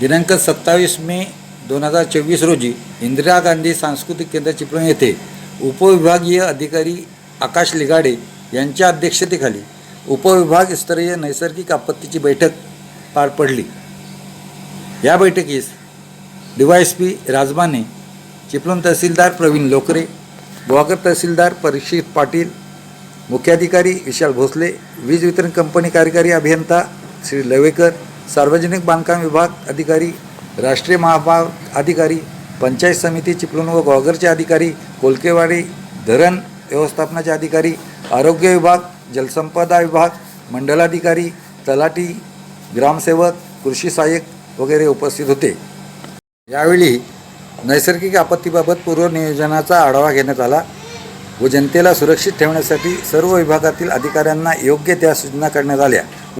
दिनांक सत्तावीस मे दोन हजार चोवीस रोजी इंदिरा गांधी सांस्कृतिक केंद्र चिपळूण येथे उपविभागीय अधिकारी आकाश लिगाडे यांच्या अध्यक्षतेखाली उपविभागस्तरीय नैसर्गिक आपत्तीची बैठक पार पडली. या बैठकीस D Y S P Rajmane Chiplun तहसीलदार प्रवीण लोकरे गोवाकर तहसीलदार परीक्षित पाटील मुख्याधिकारी विशाल भोसले वीज वितरण कंपनी कार्यकारी अभियंता श्री लवेकर सार्वजनिक बांधकाम विभाग अधिकारी राष्ट्रीय महाभाग अधिकारी पंचायत समिती चिपळूण व गॉगरचे अधिकारी कोलकेवाडी धरण व्यवस्थापनाचे अधिकारी आरोग्य विभाग जलसंपदा विभाग मंडलाधिकारी तलाठी ग्रामसेवक कृषी सहाय्यक वगैरे उपस्थित होते. यावेळी नैसर्गिक आपत्तीबाबत पूर्वनियोजनाचा आढावा घेण्यात आला व जनतेला सुरक्षित ठेवण्यासाठी सर्व विभागातील अधिकाऱ्यांना योग्य त्या सूचना करण्यात आल्या.